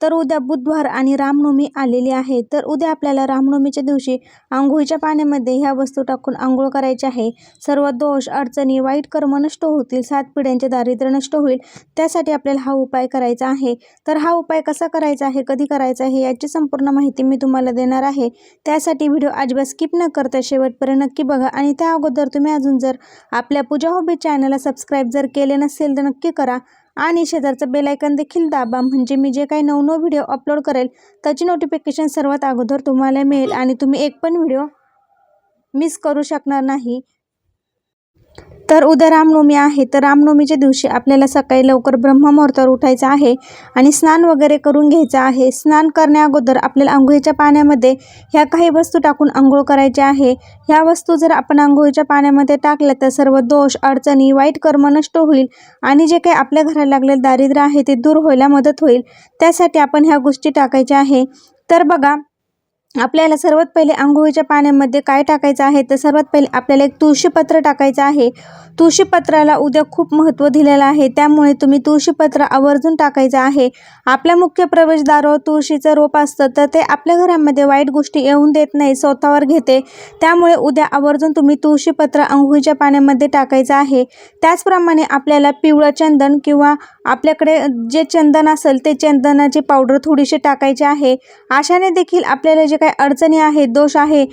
तर उद्या बुधवार आणि रामनवमी आलेली आहे. तर उद्या आपल्याला रामनवमीच्या दिवशी आंघोळीच्या पाण्यामध्ये ह्या वस्तू टाकून आंघोळ करायची आहे. सर्व दोष अडचणी वाईट कर्म नष्ट होतील सात पिढ्यांचे दारिद्र्य नष्ट होईल त्यासाठी आपल्याला हा उपाय करायचा आहे. तर हा उपाय कसा करायचा आहे कधी करायचा आहे याची संपूर्ण माहिती मी तुम्हाला देणार आहे. त्यासाठी व्हिडिओ अजिबात स्किप न करता शेवटपर्यंत नक्की बघा आणि त्या अगोदर तुम्ही अजून जर आपल्या पूजा हॉबी चॅनलला सबस्क्राईब जर केले नसेल तर नक्की करा. आणि शेजारचं बेलायकन देखील दाबा. म्हणजे मी जे काही नवनव व्हिडिओ अपलोड करेल त्याची नोटिफिकेशन सर्वात अगोदर तुम्हाला मिळेल. आणि तुम्ही एक पण व्हिडिओ मिस करू शकणार नाही. तर उद्या रामनवमी आहे. तर रामनवमीच्या दिवशी आपल्याला सकाळी लवकर ब्रह्ममुहूर्तावर उठायचं आहे आणि स्नान वगैरे करून घ्यायचं आहे. स्नान करण्या अगोदर आपल्याला आंघोळीच्या पाण्यामध्ये ह्या काही वस्तू टाकून आंघोळ करायची आहे. ह्या वस्तू जर आपण आंघोळीच्या पाण्यामध्ये टाकल्या तर सर्व दोष अडचणी वाईट कर्म नष्ट होईल आणि जे काही आपल्या घराला लागलेलं दारिद्र्य आहे ते दूर व्हायला मदत होईल. त्यासाठी आपण ह्या गोष्टी टाकायच्या आहे. तर बघा आपल्याला सर्वात पहिले आंघोळीच्या पाण्यामध्ये काय टाकायचं आहे? तर सर्वात पहिले आपल्याला एक तुळशीपत्र टाकायचं आहे. तुळशीपत्राला उद्या खूप महत्त्व दिलेलं आहे. त्यामुळे तुम्ही तुळशीपत्र आवर्जून टाकायचं आहे. आपल्या मुख्य प्रवेशद्वारावर तुळशीचं रोप असतं तर ते आपल्या घरामध्ये वाईट गोष्टी येऊन देत नाही स्वतःवर घेते. त्यामुळे उद्या आवर्जून तुम्ही तुळशीपत्र आंघोळीच्या पाण्यामध्ये टाकायचं आहे. त्याचप्रमाणे आपल्याला पिवळं चंदन किंवा आपल्याकडे जे चंदन असेल ते चंदनाची पावडर थोडीशी टाकायची आहे. अशाने देखील आपल्याला जे काही अडचणी आहेत दोष आहे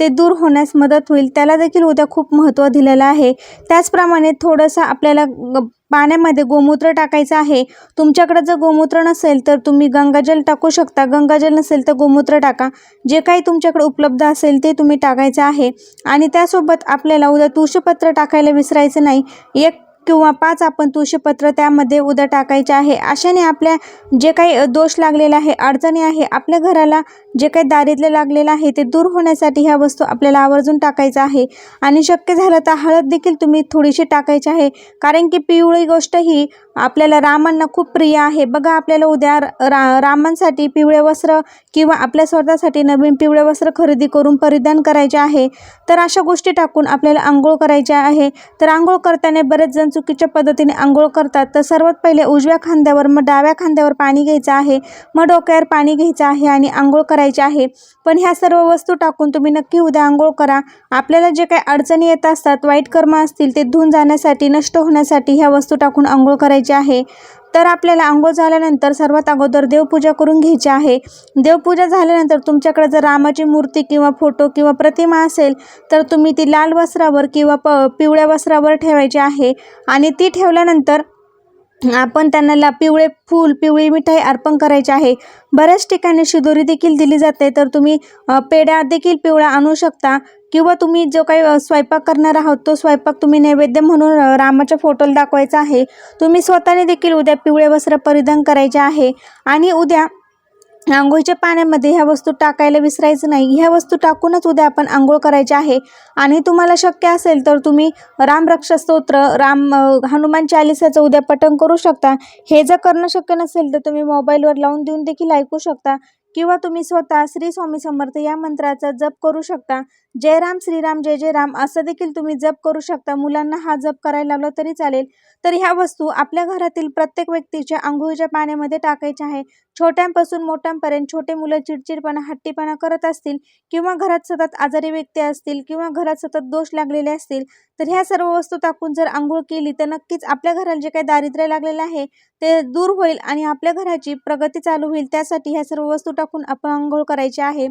ते दूर होण्यास मदत होईल. त्याला देखील उद्या खूप महत्त्व दिलेलं आहे. त्याचप्रमाणे थोडंसं आपल्याला ग- पाण्यामध्ये गोमूत्र टाकायचं आहे. तुमच्याकडे जर गोमूत्र नसेल तर तुम्ही गंगाजल टाकू शकता. गंगाजल नसेल तर गोमूत्र टाका. जे काही तुमच्याकडे उपलब्ध असेल ते तुम्ही टाकायचं आहे. आणि त्यासोबत आपल्याला उद्या तुळशीपत्र टाकायला विसरायचं नाही. एक किंवा पाच आपण तुळशीपत्र त्यामध्ये उद्या टाकायचे आहे. अशाने आपल्या जे काही दोष लागलेला आहे अडचणी आहे आपल्या घराला जे काही दारिद्र्य लागलेलं आहे ते दूर होण्यासाठी ह्या वस्तू आपल्याला आवर्जून टाकायचं आहे. आणि शक्य झालं तर हळद देखील तुम्ही थोडीशी टाकायची आहे. कारण की पिवळी गोष्ट ही आपल्याला रामांना खूप प्रिय आहे. बघा आपल्याला उद्या रा रामांसाठी पिवळे वस्त्र किंवा आपल्या स्वतःसाठी नवीन पिवळे वस्त्र खरेदी करून परिधान करायचे आहे. तर अशा गोष्टी टाकून आपल्याला आंघोळ करायची आहे. तर आंघोळ करताना बरेच जण चुकीच्या पद्धतीने आंघोळ करतात. तर सर्वात पहिले उजव्या खांद्यावर मग डाव्या खांद्यावर पाणी घ्यायचं आहे. मग डोक्यावर पाणी घ्यायचं आहे आणि आंघोळ करायची आहे. पण ह्या सर्व वस्तू टाकून तुम्ही नक्की उद्या आंघोळ करा. आपल्याला जे काही अडचणी येत असतात वाईट कर्म असतील ते धुवून जाण्यासाठी नष्ट होण्यासाठी ह्या वस्तू टाकून आंघोळ करायची आहे. तर आपल्याला आंघोळ झाल्यानंतर सर्वात अगोदर देवपूजा करून घ्यायची आहे. देवपूजा झाल्यानंतर तुमच्याकडे जर रामाची मूर्ती किंवा फोटो किंवा प्रतिमा असेल तर तुम्ही ती लाल वस्त्रावर किंवा प पिवळ्या वस्त्रावर ठेवायची आहे. आणि ती ठेवल्यानंतर आपण त्यांना पिवळे फूल पिवळी मिठाई अर्पण करायची आहे. बऱ्याच ठिकाणी शिदोरी देखील दिली जाते. तर तुम्ही पेढा देखील पिवळा आणू शकता. किंवा तुम्ही जो काही स्वयंपाक करणार आहात तो स्वयंपाक तुम्ही नैवेद्य म्हणून रामाच्या फोटोला दाखवायचा आहे. तुम्ही स्वतःने देखील उद्या पिवळे वस्त्र परिधान करायचे आहे. आणि उद्या आंघोळीच्या पाण्यामध्ये ह्या वस्तू टाकायला विसरायचं नाही. ह्या वस्तू टाकूनच उद्या आपण आंघोळ करायची आहे. आणि तुम्हाला शक्य असेल तर तुम्ही रामरक्षा स्तोत्र राम हनुमान चालिसाचं उद्या पठण करू शकता. हे जर करणं शक्य नसेल तर तुम्ही मोबाईलवर लावून देऊन देखील ऐकू शकता. किंवा तुम्ही स्वतः श्री स्वामी समर्थ या मंत्राचा जप करू शकता. जय राम श्रीराम जय जय राम असं देखील तुम्ही जप करू शकता. मुलांना हा जप करायला लावला तरी चालेल. तर ह्या वस्तू आपल्या घरातील प्रत्येक व्यक्तीच्या आंघोळीच्या पाण्यामध्ये टाकायच्या आहे. छोट्यांपासून मोठ्यांपर्यंत छोटे मुलं चिडचिडपणा हट्टीपणा करत असतील किंवा घरात सतत आजारी व्यक्ती असतील किंवा घरात सतत दोष लागलेले असतील तर ह्या सर्व वस्तू टाकून जर आंघोळ केली तर नक्कीच आपल्या घराला जे काही दारिद्र्य लागलेलं आहे ते दूर होईल आणि आपल्या घराची प्रगती चालू होईल. त्यासाठी ह्या सर्व वस्तू टाकून आपण आंघोळ करायची आहे.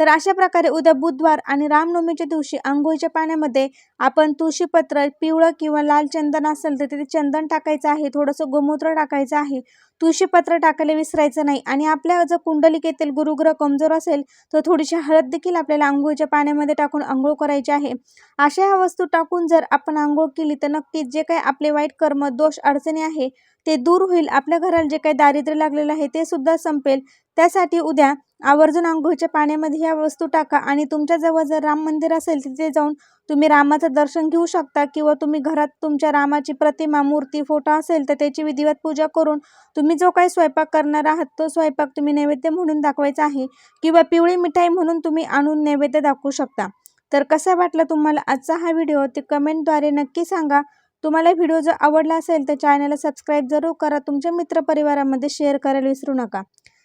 तर अशा प्रकारे उद्या बुधवार आणि रामनवमीच्या दिवशी आंघोळीच्या पाण्यामध्ये आपण तुळशीपत्र पिवळं किंवा लाल चंदन असेल तर तिथे चंदन टाकायचं आहे थोडंसं गोमूत्र टाकायचं आहे. तुळशीपत्र टाकायला विसरायचं नाही. आणि आपल्या जर कुंडलिकेतील गुरुग्रह कमजोर असेल तर थोडीशी हळद देखील आपल्याला आंघोळीच्या पाण्यामध्ये टाकून आंघोळ करायची आहे. अशा ह्या वस्तू टाकून जर आपण आंघोळ केली तर नक्कीच जे काही आपले वाईट कर्म दोष अडचणी आहे ते दूर होईल. आपल्या घराला जे काही दारिद्र्य लागलेलं आहे ते सुद्धा संपेल. त्यासाठी उद्या आवर्जून आंघोळीच्या पाण्यामध्ये ह्या वस्तू टाका आणि तुमच्याजवळ जर राम मंदिर असेल तिथे जाऊन तुम्ही रामाचं दर्शन घेऊ शकता किंवा तुम्ही घरात तुमच्या रामाची प्रतिमा मूर्ती फोटो असेल तर त्याची विधिवत पूजा करून तुम्ही जो काही स्वयंपाक करणार आहात तो स्वयंपाक तुम्ही नैवेद्य म्हणून दाखवायचा आहे किंवा पिवळी मिठाई म्हणून तुम्ही आणून नैवेद्य दाखवू शकता. तर कसा वाटला तुम्हाला आजचा हा व्हिडिओ? ते कमेंटद्वारे नक्की सांगा. तुम्हाला व्हिडिओ जर आवडला असेल तर चॅनलला सबस्क्राईब जरूर करा. तुमच्या मित्रपरिवारामध्ये शेअर करायला विसरू नका.